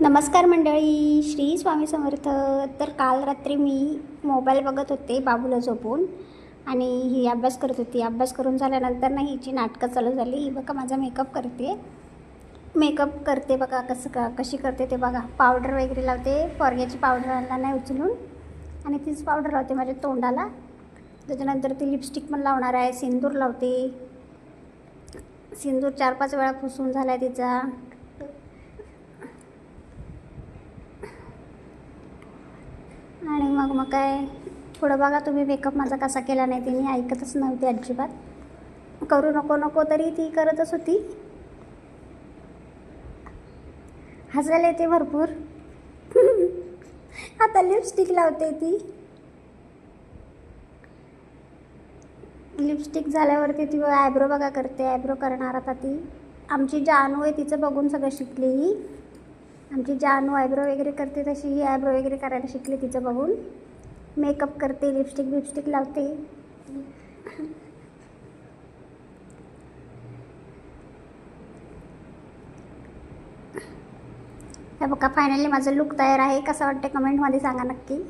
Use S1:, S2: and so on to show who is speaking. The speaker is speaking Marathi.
S1: नमस्कार मंडळी श्री स्वामी समर्थ. तर काल रात्री मी मोबाईल बघत होते बाबूला झोपून आणि ही अभ्यास करत होती. अभ्यास करून झाल्यानंतर ना हिची नाटकं चालू झाली. ही बघा माझा मेकअप करते. मेकअप करते बघा कसं का कशी करते ते बघा. पावडर वगैरे लावते. पोरग्याची पावडर आणला नाही उचलून. आणि तीच पावडर लावते माझ्या तोंडाला. त्याच्यानंतर ती लिपस्टिक पण लावणार आहे. सिंदूर लावते. सिंदूर चार पाच वेळा पुसून झाला आहे तिचा. आणि मग मग काय थोडं बघा तुम्ही मेकअप माझा कसा केला नाही तिने ऐकतच नव्हती अजिबात. करू नको नको तरी ती करतच होती. हसायला येते भरपूर. आता लिपस्टिक लावते ती. लिपस्टिक झाल्यावरती ती आयब्रो बघा करते आयब्रो करणार आता ती. आमची जानू आहे तिचं बघून सगळं शिकली ही. आमची जानू आयब्रो वगैरे करते तशी ही आयब्रो वगैरे करायला शिकली तिचं बघून. मेकअप करते लिपस्टिक बिपस्टिक लावते. हे बघा फायनली माझं लुक तयार आहे. कसं वाटतं कमेंटमध्ये सांगा नक्की.